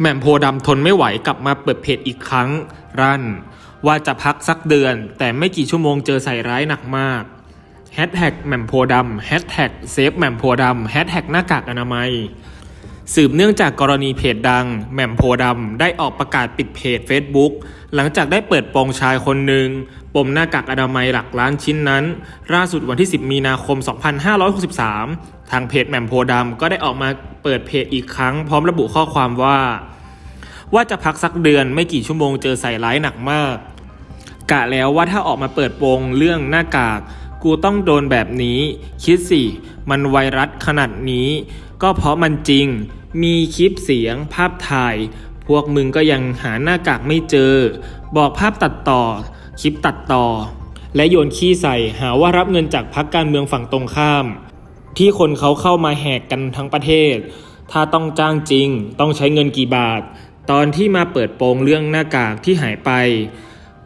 แหม่มโพดำทนไม่ไหวกลับมาเปิดเพจอีกครั้ง รั่น ว่าจะพักสักเดือน แต่ไม่กี่ชั่วโมงเจอใส่ร้ายหนักมากแฮชแท็กแหม่มโพดำแฮชแท็กเซฟแหม่มโพดำแฮชแท็กหน้ากากอนามัย สืบเนื่องจากกรณีเพจดังแหม่มโพธิ์ดำได้ออกประกาศปิดเพจ Facebook หลังจากได้เปิดโปงชายคนหนึ่งปมหน้ากากอนามัยหลักล้านชิ้นนั้นล่าสุดวันที่ 10 มีนาคม 2563 ทางเพจแหม่มโพธิ์ดำก็ได้ออกมาเปิดเพจอีกครั้ง พร้อมระบุข้อความว่า ว่าจะพักสักเดือนไม่กี่ชั่วโมงเจอใส่ร้ายหนักมาก กะแล้วว่าถ้าออกมาเปิดโปงเรื่องหน้ากากกูต้องโดนแบบนี้ คิดสิ มันไวรัสขนาดนี้ ก็เพราะมันจริง มีคลิปเสียงภาพถ่าย พวกมึงก็ยังหาหน้ากากไม่เจอ บอกภาพตัดต่อ คลิปตัดต่อ และโยนขี้ใส่หาว่ารับเงินจากพักการเมืองฝั่งตรงข้าม ที่คนเขาเข้ามาแหกกันทั้งประเทศ ถ้าต้องจ้างจริง ต้องใช้เงินกี่บาท ตอนที่มาเปิดโปงเรื่องหน้ากากที่หายไป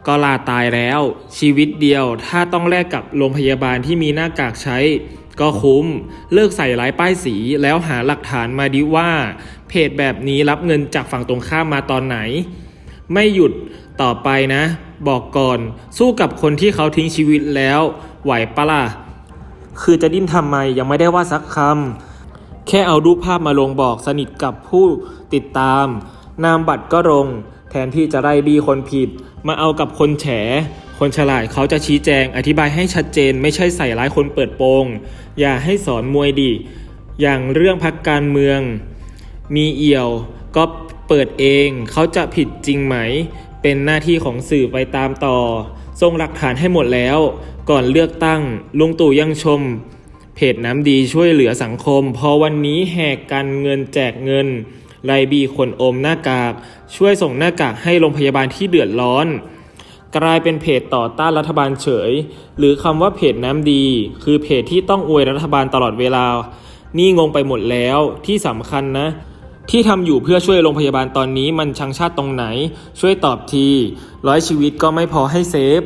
ก็ลาตายแล้ว ชีวิตเดียวถ้าต้องแลกกับโรงพยาบาลที่มีหน้ากากใช้ ก็คุ้มเลิกใส่ร้ายป้ายสีแล้วหาหลักฐานมาดิว่า เพจแบบนี้รับเงินจากฝั่งตรงข้ามมาตอนไหน ไม่หยุดต่อไปนะ บอกก่อนสู้กับคนที่เขาทิ้งชีวิตแล้วไหวปะล่ะคือจะดิ้นทำไมยังไม่ได้ว่าสักคำแค่เอารูปภาพมาลงบอกสนิทกับผู้ติดตาม นามบัตรก็ลง แทนที่จะไล่บีคนผิด มาเอากับคนแฉ คนฉลาดเขาจะชี้แจงอธิบายให้ชัดเจน ไม่ใช่ใส่ร้ายคนเปิดโปง อย่าให้สอนมวยดิอย่างเรื่องพักการเมือง มีเอี่ยวก็เปิดเองเขาจะผิดจริงไหม เป็นหน้าที่ของสื่อไปตามต่อส่งหลักฐานให้หมดแล้ว ก่อนเลือกตั้งลุงตู่ยังชม เพจน้ำดีช่วยเหลือสังคม พอวันนี้แหกกันเงินแจกเงินไลบีคนอมหน้ากาก ช่วยส่งหน้ากากให้โรงพยาบาลที่เดือดร้อน กลายเป็นเพจต่อต้านรัฐบาลเฉย หรือคำว่าเพจน้ำดี คือเพจที่ต้องอวยรัฐบาลตลอดเวลา นี่งงไปหมดแล้วที่สำคัญนะ ที่ทำอยู่เพื่อช่วยโรงพยาบาลตอนนี้มันชังชาติตรงไหน ช่วยตอบที ร้อยชีวิตก็ไม่พอให้เซฟ